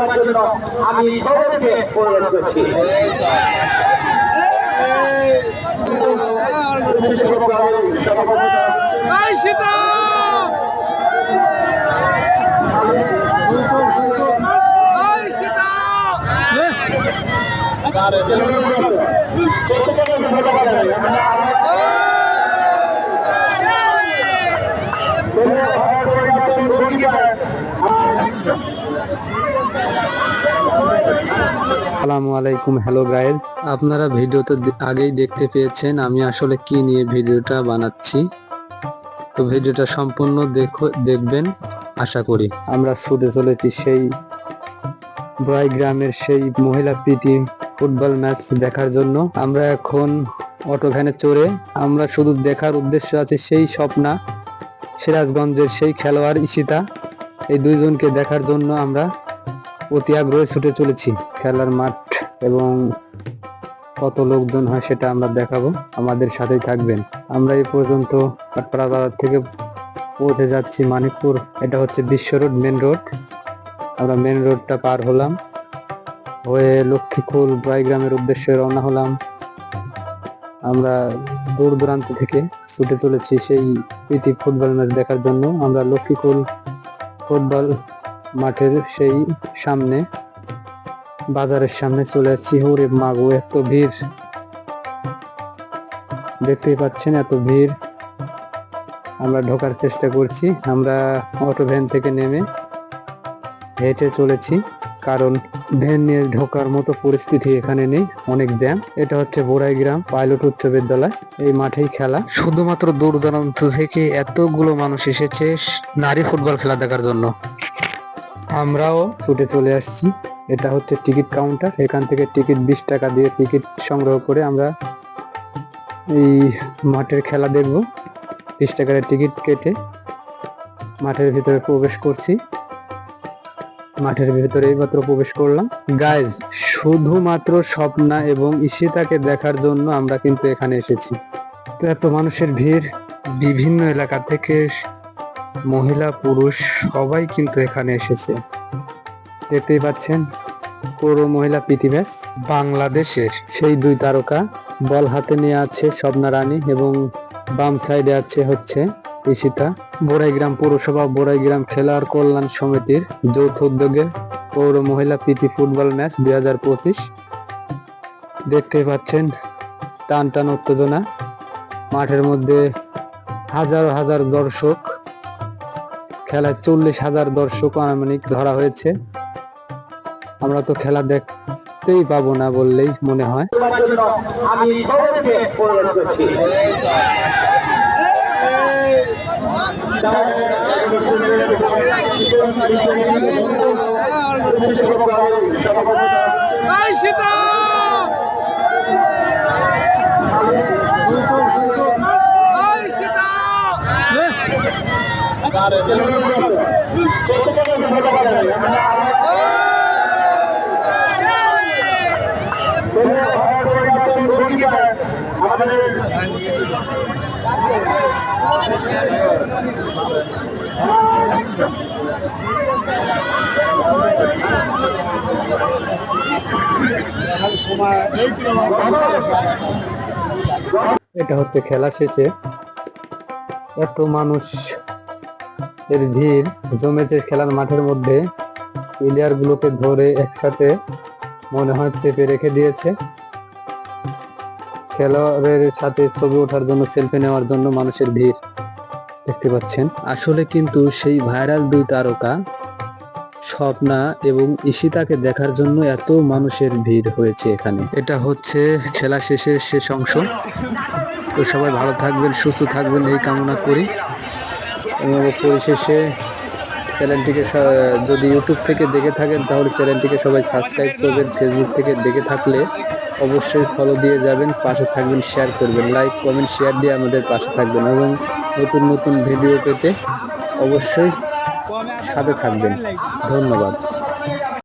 দেওয়ার জন্য আমি সবাইকে অনুরোধ করছি। সীতা! আসসালামু আলাইকুম হ্যালো গাইজ আপনারা ভিডিওতে আগেই দেখতে পেয়েছেন আমি আসলে কি নিয়ে ভিডিওটা বানাচ্ছি। তো ভিডিওটা সম্পূর্ণ দেখো দেখবেন, আশা করি। আমরা ছুটে চলেছি সেই ব্রাই গ্রামের সেই মহিলা প্রীতি ফুটবল ম্যাচ দেখার জন্য। আমরা এখন অটো ভ্যানে চড়ে, আমরা শুধু দেখার উদ্দেশ্য আছে সেই স্বপ্না, সিরাজগঞ্জের সেই খেলোয়াড় ইশিতা এই দুইজনকে দেখার জন্য আমরা অতি আগ্রহে ছুটে চলেছি খেলার মাঠ এবং কত লোকজন হয় সেটা আমরা দেখাবো। আমাদের সাথেই থাকবেন। আমরা এই পর্যন্ত কাঠপাড়া বাজার থেকে পৌঁছে যাচ্ছি মানিকপুর। এটা হচ্ছে বিশ্ব রোড মেন রোড আমরা মেন রোডটা পার হলাম। হয়ে লক্ষ্মীকুল গ্রামের উদ্দেশ্যে রওনা হলাম। আমরা দূর দূরান্ত থেকে ছুটে চলেছি সেই প্রীতি ফুটবল ম্যাচ দেখার জন্য। আমরা লক্ষ্মীকুল ফুটবল মাঠের সেই সামনে, বাজারের সামনে চলে আসছি। ওরে মাগো, এত ভিড়। দেখতেই পাচ্ছেন এত ভিড়। আমরা ঢোকার চেষ্টা করছি। আমরা অটো ভ্যান থেকে নেমে হেঁটে চলেছি। কারণ ভ্যান নিয়ে ঢোকার মতো পরিস্থিতি এখানে নেই। অনেক জ্যাম। এটা হচ্ছে বোরাই গ্রাম, পাইলট উচ্চ বিদ্যালয়। এই মাঠেই খেলা। শুধুমাত্র দূর দূরান্ত থেকে এতগুলো মানুষ এসেছে নারী ফুটবল খেলা দেখার জন্য। আমরাও ছুটে চলে আসছি। এটা হচ্ছে টিকিট কাউন্টার। এখান থেকে টিকিট বিশ টাকা দিয়ে টিকিট সংগ্রহ করে আমরা এই মাঠের খেলা দেখব। বিশ টাকার টিকিট কেটে মাঠের ভিতরে প্রবেশ করছি। মাঠের ভিতরে এইমাত্র প্রবেশ করলাম। গাইজ শুধুমাত্র স্বপ্না এবং ঈশিতাকে দেখার জন্য আমরা কিন্তু এখানে এসেছি। এত মানুষের ভিড় বিভিন্ন এলাকা থেকে মহিলা, পুরুষ, সবাই কিন্তু এখানে এসেছে। দেখতেই পাচ্ছেন, পুরো মহিলা প্রীতি ম্যাচ বাংলাদেশের সেই দুই তারকা বল হাতে নিয়ে আছে স্বপ্না রানী এবং বাম সাইডে আছে হচ্ছে ঈশিতা। বোরাইগ্রাম পৌরসভা বোরাইগ্রাম খেলোয়াড় কল্যাণ সমিতির যৌথ উদ্যোগে পৌর মহিলা প্রীতি ফুটবল ম্যাচ দুই হাজার পঁচিশ। দেখতেই পাচ্ছেন, টান টান উত্তেজনা। মাঠের মধ্যে হাজার হাজার দর্শক খেলায় চল্লিশ হাজার দর্শক আনুমানিক ধরা হয়েছে। আমরা তো খেলা দেখতেই পাবো না বললেই মনে হয় সীতা এই সীতা এটা হচ্ছে খেলা শেষে এত মানুষ এর ভিড় জমেছে খেলার মাঠের মধ্যে। প্লেয়ার গুলোকে ধরে একসাথে মনে হয় চেপে রেখে দিয়েছে। খেলোয়াড়ের সাথে ছবি ওঠার জন্য, সেলফি নেওয়ার জন্য মানুষের ভিড় দেখতে পাচ্ছেন। আসলে কিন্তু সেই ভাইরাল দুই তারকা, স্বপ্না এবং ঈশিতাকে দেখার জন্য এত মানুষের ভিড় হয়েছে এখানে। এটা হচ্ছে খেলা শেষের শেষ অংশ। তো সবাই ভালো থাকবেন, সুস্থ থাকবেন, এই কামনা করি। এবং পরিশেষে চ্যানেলটিকে যদি ইউটিউব থেকে দেখে থাকেন, তাহলে চ্যানেলটিকে সবাই সাবস্ক্রাইব করবেন ফেসবুক থেকে দেখে থাকলে অবশ্যই ফলো দিয়ে যাবেন, পাশে থাকবেন শেয়ার করবেন লাইক কমেন্ট শেয়ার দিয়ে আমাদের পাশে থাকবেন এবং নতুন নতুন ভিডিও পেতে অবশ্যই সাথে থাকবেন। ধন্যবাদ।